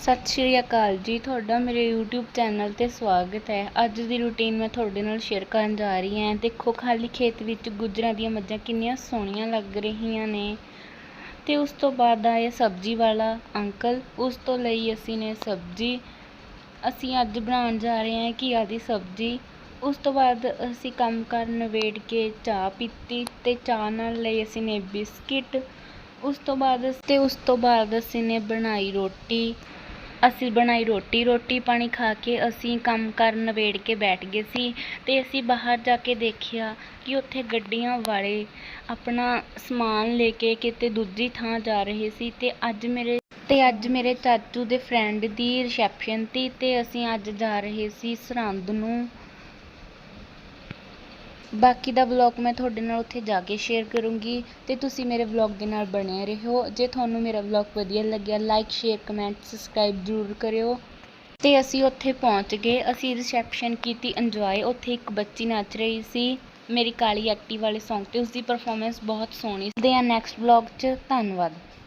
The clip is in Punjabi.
ਸਤਿ ਸ਼੍ਰੀ ਅਕਾਲ ਜੀ, ਤੁਹਾਡਾ ਮੇਰੇ YouTube ਚੈਨਲ ਤੇ ਸਵਾਗਤ ਹੈ। ਅੱਜ ਦੀ ਰੁਟੀਨ ਮੈਂ ਤੁਹਾਡੇ ਨਾਲ ਸ਼ੇਅਰ ਕਰਨ ਜਾ ਰਹੀ ਹਾਂ। ਦੇਖੋ, ਖਾਲੀ ਖੇਤ ਵਿੱਚ ਗੁੱਜਰਾਂ ਦੀਆਂ ਮੱਝਾਂ ਕਿੰਨੀਆਂ ਸੋਹਣੀਆਂ ਲੱਗ ਰਹੀਆਂ ਨੇ। ਤੇ ਉਸ ਤੋਂ ਬਾਅਦ ਆਇਆ ਸਬਜ਼ੀ ਵਾਲਾ ਅੰਕਲ। ਉਸ ਤੋਂ ਲਈ ਅਸੀਂ ਨੇ ਸਬਜ਼ੀ। ਅਸੀਂ ਅੱਜ ਬਣਾਉਣ ਜਾ ਰਹੇ ਹਾਂ ਘੀਆ ਦੀ ਸਬਜ਼ੀ। ਉਸ ਤੋਂ ਬਾਅਦ ਅਸੀਂ ਕੰਮ ਕਾਰ ਨਿਬੇੜ ਕੇ ਚਾਹ ਪੀਤੀ ਤੇ ਚਾਹ ਨਾਲ ਲਈ ਅਸੀਂ ਨੇ ਬਿਸਕਿਟ। ਉਸ ਤੋਂ ਬਾਅਦ ਤੇ ਉਸ ਤੋਂ ਬਾਅਦ ਅਸੀਂ ਨੇ ਬਣਾਈ ਰੋਟੀ। ਅਸੀਂ ਬਣਾਈ ਰੋਟੀ ਰੋਟੀ ਪਾਣੀ ਖਾ ਕੇ ਅਸੀਂ ਕੰਮ ਕਾਰ ਨਿਬੇੜ ਕੇ ਬੈਠ ਗਏ ਸੀ ਅਤੇ ਅਸੀਂ ਬਾਹਰ ਜਾ ਕੇ ਦੇਖਿਆ ਕਿ ਉੱਥੇ ਗੱਡੀਆਂ ਵਾਲੇ ਆਪਣਾ ਸਮਾਨ ਲੈ ਕੇ ਕਿਤੇ ਦੂਜੀ ਥਾਂ ਜਾ ਰਹੇ ਸੀ ਅਤੇ ਅੱਜ ਮੇਰੇ ਅਤੇ ਅੱਜ ਮੇਰੇ ਚਾਚੂ ਦੇ ਫਰੈਂਡ ਦੀ ਰਿਸੈਪਸ਼ਨ ਤੀ ਅਤੇ ਅਸੀਂ ਅੱਜ ਜਾ ਰਹੇ ਸੀ ਸਰਹੰਦ ਨੂੰ। ਬਾਕੀ ਦਾ ਵਲੌਗ ਮੈਂ ਤੁਹਾਡੇ ਨਾਲ ਉੱਥੇ ਜਾ ਕੇ ਸ਼ੇਅਰ ਕਰੂੰਗੀ ਤੇ ਤੁਸੀਂ ਮੇਰੇ ਵਲੌਗ ਦੇ ਨਾਲ ਬਣੇ ਰਹੋ। ਜੇ ਤੁਹਾਨੂੰ ਮੇਰਾ ਵਲੌਗ ਵਧੀਆ ਲੱਗਿਆ ਲਾਈਕ ਸ਼ੇਅਰ ਕਮੈਂਟ ਸਬਸਕ੍ਰਾਈਬ ਜ਼ਰੂਰ ਕਰਿਓ। ਤੇ ਅਸੀਂ ਉੱਥੇ ਪਹੁੰਚ ਗਏ। ਅਸੀਂ ਰਿਸੈਪਸ਼ਨ ਕੀਤੀ ਇੰਜੋਏ ਉੱਥੇ ਇੱਕ ਬੱਚੀ ਨੱਚ ਰਹੀ ਸੀ। ਮੇਰੀ ਕਾਲੀ ਐਕਟਿਵ ਵਾਲੇ Song ਤੇ ਉਸਦੀ ਪਰਫਾਰਮੈਂਸ ਬਹੁਤ ਸੋਹਣੀ ਸੀ। ਦੇ ਆ ਨੈਕਸਟ ਵਲੌਗ 'ਚ। ਧੰਨਵਾਦ।